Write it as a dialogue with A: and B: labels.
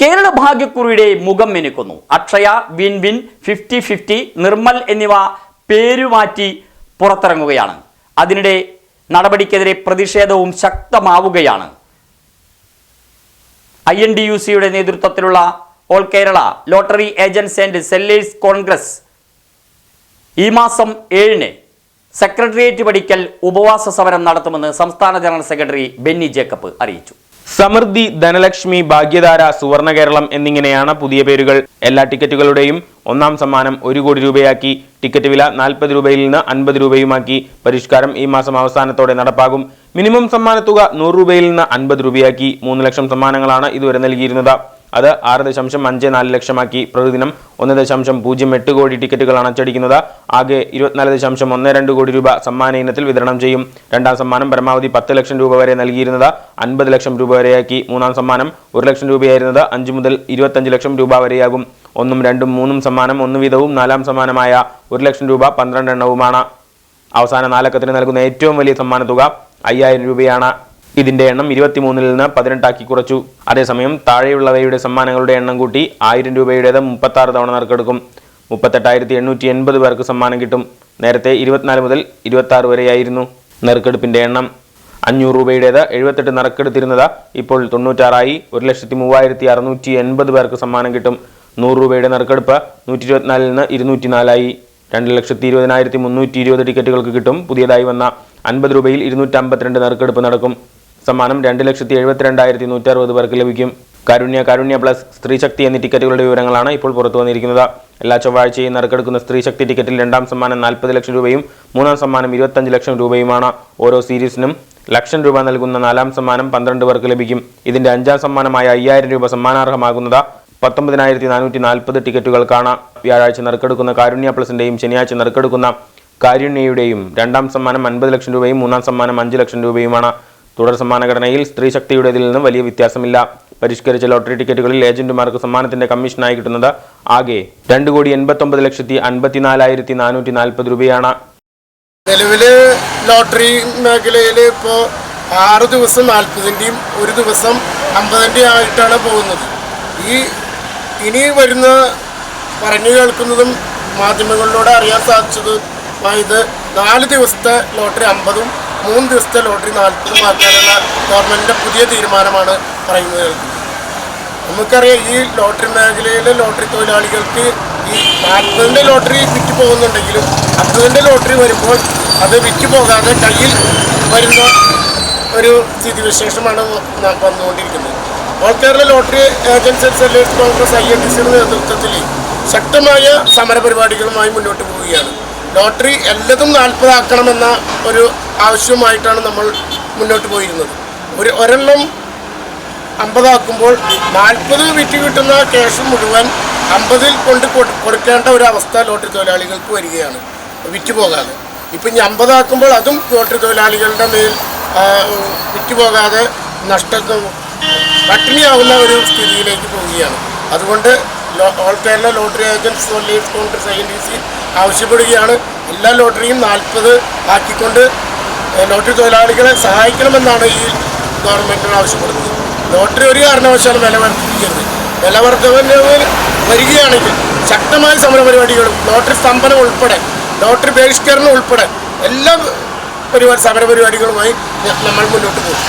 A: കേരള ഭാഗ്യക്കുറിയുടെ മുഖം മിനുക്കുന്നു. Akshaya win win fifty fifty Nirmal എന്നിവ പേരുമാറ്റി പുറത്തിറങ്ങുകയാണ്. അതിനിടെ നടപടിക്കെതിരെ പ്രതിഷേധവും ശക്തമാവുകയാണ്. ഐ എൻ ഡി യു സിയുടെ നേതൃത്വത്തിലുള്ള all Kerala lottery agents and sellers Congress ഈ മാസം ഏഴിന് സെക്രട്ടേറിയറ്റ് പടിക്കൽ ഉപവാസ സമരം നടത്തുമെന്ന് സംസ്ഥാന ജനറൽ സെക്രട്ടറി ബെന്നി ജേക്കബ് അറിയിച്ചു.
B: സമൃദ്ധി ധനലക്ഷ്മി ഭാഗ്യധാര സുവർണ കേരളം എന്നിങ്ങനെയാണ് പുതിയ പേരുകൾ. എല്ലാ ടിക്കറ്റുകളുടെയും ഒന്നാം സമ്മാനം ഒരു കോടി രൂപയാക്കി. ടിക്കറ്റ് വില നാൽപ്പത് രൂപയിൽ നിന്ന് അൻപത് രൂപയുമാക്കി. പരിഷ്കാരം ഈ മാസം അവസാനത്തോടെ നടപ്പാകും. മിനിമം സമ്മാനത്തുക നൂറ് രൂപയിൽ നിന്ന് അൻപത് രൂപയാക്കി. മൂന്ന് ലക്ഷം സമ്മാനങ്ങളാണ് ഇതുവരെ നൽകിയിരുന്നത്. അത് ആറ് ദശാംശം അഞ്ച് നാല് ലക്ഷമാക്കി പ്രതിദിനം ഒന്ന് ദശാംശം പൂജ്യം എട്ട് കോടി ടിക്കറ്റുകളാണ് അച്ചടിക്കുന്നത്. ആകെ ഇരുപത്തിനാല് ദശാംശം ഒന്ന് രണ്ട് കോടി രൂപ സമ്മാന ഇനത്തിൽ വിതരണം ചെയ്യും. രണ്ടാം സമ്മാനം പരമാവധി പത്ത് ലക്ഷം രൂപ വരെ നൽകിയിരുന്നത് അൻപത് ലക്ഷം രൂപ വരെയാക്കി. മൂന്നാം സമ്മാനം ഒരു ലക്ഷം രൂപയായിരുന്നത് അഞ്ച് മുതൽ ഇരുപത്തഞ്ച് ലക്ഷം രൂപ വരെയാകും. ഒന്നും രണ്ടും മൂന്നും സമ്മാനം ഒന്ന് വീതവും നാലാം സമ്മാനമായ ഒരു ലക്ഷം രൂപ പന്ത്രണ്ട് എണ്ണവുമാണ് അവസാന നാലക്കത്തിന് നൽകുന്ന ഏറ്റവും വലിയ സമ്മാന തുക അയ്യായിരം രൂപയാണ്. ഇതിന്റെ എണ്ണം ഇരുപത്തിമൂന്നിൽ നിന്ന് പതിനെട്ടാക്കി കുറച്ചു. അതേസമയം താഴെയുള്ളവയുടെ സമ്മാനങ്ങളുടെ എണ്ണം കൂട്ടി ആയിരം രൂപയുടേത് മുപ്പത്തി ആറ് തവണ നറുക്കെടുക്കും. മുപ്പത്തെട്ടായിരത്തി എണ്ണൂറ്റി എൺപത് പേർക്ക് സമ്മാനം കിട്ടും. നേരത്തെ ഇരുപത്തിനാല് മുതൽ ഇരുപത്തി ആറ് വരെയായിരുന്നു നറുക്കെടുപ്പിന്റെ എണ്ണം. അഞ്ഞൂറ് രൂപയുടേത് എഴുപത്തെട്ട് നറുക്കെടുത്തിരുന്നത് ഇപ്പോൾ തൊണ്ണൂറ്റാറായി ഒരു ലക്ഷത്തി മൂവായിരത്തി അറുന്നൂറ്റി എൺപത് പേർക്ക് സമ്മാനം കിട്ടും. നൂറ് രൂപയുടെ നറുക്കെടുപ്പ് നൂറ്റി ഇരുപത്തിനാലിൽ നിന്ന് ഇരുന്നൂറ്റി നാലായി രണ്ട് ലക്ഷത്തി ഇരുപതിനായിരത്തി മുന്നൂറ്റി ഇരുപത് ടിക്കറ്റുകൾക്ക് കിട്ടും. പുതിയതായി വന്ന അൻപത് രൂപയിൽ ഇരുന്നൂറ്റി അമ്പത്തിരണ്ട് നറുക്കെടുപ്പ് നടക്കും. സമ്മാനം രണ്ട് ലക്ഷത്തി എഴുപത്തിരണ്ടായിരത്തി നൂറ്റി അറുപത് പേർക്ക് ലഭിക്കും. കാരുണ്യ കാരുണ്യ പ്ലസ് സ്ത്രീശക്തി എന്നീ ടിക്കറ്റുകളുടെ വിവരങ്ങളാണ് ഇപ്പോൾ പുറത്തു വന്നിരിക്കുന്നത്. എല്ലാ ചൊവ്വാഴ്ചയും നറുക്കെടുക്കുന്ന സ്ത്രീശക്തി ടിക്കറ്റിൽ രണ്ടാം സമ്മാനം നാൽപ്പത് ലക്ഷം രൂപയും മൂന്നാം സമ്മാനം ഇരുപത്തഞ്ച് ലക്ഷം രൂപയുമാണ്. ഓരോ സീരീസിനും ലക്ഷം രൂപ നൽകുന്ന നാലാം സമ്മാനം പന്ത്രണ്ട് പേർക്ക് ലഭിക്കും. ഇതിന്റെ അഞ്ചാം സമ്മാനമായ അയ്യായിരം രൂപ സമ്മാനാർഹമാകുന്നത് പത്തൊമ്പതിനായിരത്തി നാനൂറ്റി നാൽപ്പത് ടിക്കറ്റുകൾക്കാണ്. വ്യാഴാഴ്ച നറുക്കെടുക്കുന്ന കാരുണ്യ പ്ലസിന്റെയും ശനിയാഴ്ച നറുക്കെടുക്കുന്ന കാരുണ്യയുടെയും രണ്ടാം സമ്മാനം അൻപത് ലക്ഷം രൂപയും മൂന്നാം സമ്മാനം അഞ്ച് ലക്ഷം രൂപയുമാണ്. തുടർ സമ്മാനഘടനയിൽ സ്ത്രീ ശക്തിയുടേതിൽ നിന്നും വലിയ വ്യത്യാസമില്ല. പരിഷ്കരിച്ച ലോട്ടറി ടിക്കറ്റുകളിൽ ഏജന്റുമാർക്ക് സമ്മാനത്തിന്റെ കമ്മീഷനായി കിട്ടുന്നത് ആകെ രണ്ട് കോടി എൺപത്തൊമ്പത് ലക്ഷത്തി അൻപത്തിനാലായിരത്തി നാനൂറ്റി നാൽപ്പത് രൂപയാണ്.
C: നിലവിൽ ലോട്ടറി മേഖലയിൽ ഇപ്പോൾ ആറ് ദിവസം നാൽപ്പതിന്റെയും ഒരു ദിവസം അമ്പതിന്റെയും ആയിട്ടാണ് പോകുന്നത്. ഈ ഇനി വരുന്ന പറഞ്ഞു കേൾക്കുന്നതും മാധ്യമങ്ങളിലൂടെ അറിയാൻ സാധിച്ചത് ഇത് നാല് ദിവസത്തെ ലോട്ടറി അമ്പതും മൂന്ന് ദിവസത്തെ ലോട്ടറി നാൽപ്പതും മാറ്റാനുള്ള ഗവൺമെന്റിന്റെ പുതിയ തീരുമാനമാണ് പറയുന്നത്. നമുക്കറിയാം ഈ ലോട്ടറി മേഖലയിലെ ലോട്ടറി തൊഴിലാളികൾക്ക് ഈ നാൽപ്പതിന്റെ ലോട്ടറി വിറ്റ് പോകുന്നുണ്ടെങ്കിലും അമ്പതിന്റെ ലോട്ടറി വരുമ്പോൾ അത് വിറ്റ് പോകാതെ കയ്യിൽ വരുന്ന ഒരു സ്ഥിതിവിശേഷമാണ് വന്നുകൊണ്ടിരിക്കുന്നത്. All Kerala lottery agency sellers Congress I N T സിയുടെ നേതൃത്വത്തിൽ ശക്തമായ സമരപരിപാടികളുമായി മുന്നോട്ട് പോവുകയാണ്. ലോട്ടറി എല്ലതും നാൽപ്പതാക്കണമെന്ന ഒരു ആവശ്യവുമായിട്ടാണ് നമ്മൾ മുന്നോട്ട് പോയിരുന്നത്. ഒരു ഒരെണ്ണം അമ്പതാക്കുമ്പോൾ നാൽപ്പത് വിറ്റ് കിട്ടുന്ന ക്യാഷ് മുഴുവൻ അമ്പതിൽ കൊണ്ട് കൊടു- കൊടുക്കേണ്ട ഒരു അവസ്ഥ ലോട്ടറി തൊഴിലാളികൾക്ക് വരികയാണ്. വിറ്റ് പോകാതെ. ഇപ്പം ഇനി അമ്പതാക്കുമ്പോൾ അതും ലോട്ടറി തൊഴിലാളികളുടെ മേൽ വിറ്റ് പോകാതെ നഷ്ട പട്ടിണിയാവുന്ന ഒരു സ്ഥിതിയിലേക്ക് പോവുകയാണ്. അതുകൊണ്ട് all Kerala lottery agents sellers Congress I N D C ആവശ്യപ്പെടുകയാണ്. എല്ലാ ലോട്ടറിയും നാൽപ്പത് ആക്കിക്കൊണ്ട് ലോട്ടറി തൊഴിലാളികളെ സഹായിക്കണമെന്നാണ് ഈ ഗവൺമെന്റിന് ആവശ്യപ്പെടുന്നത്. ലോട്ടറി ഒരു കാരണവശാലും വില വർദ്ധിപ്പിക്കരുത്. വില വർദ്ധവനവിൽ വരികയാണെങ്കിൽ ശക്തമായ സമരപരിപാടികളും ലോട്ടറി സ്തംഭനം ഉൾപ്പെടെ ലോട്ടറി ബഹിഷ്കരണം ഉൾപ്പെടെ എല്ലാ പരിപാടി സമരപരിപാടികളുമായി നമ്മൾ മുന്നോട്ട് പോകും.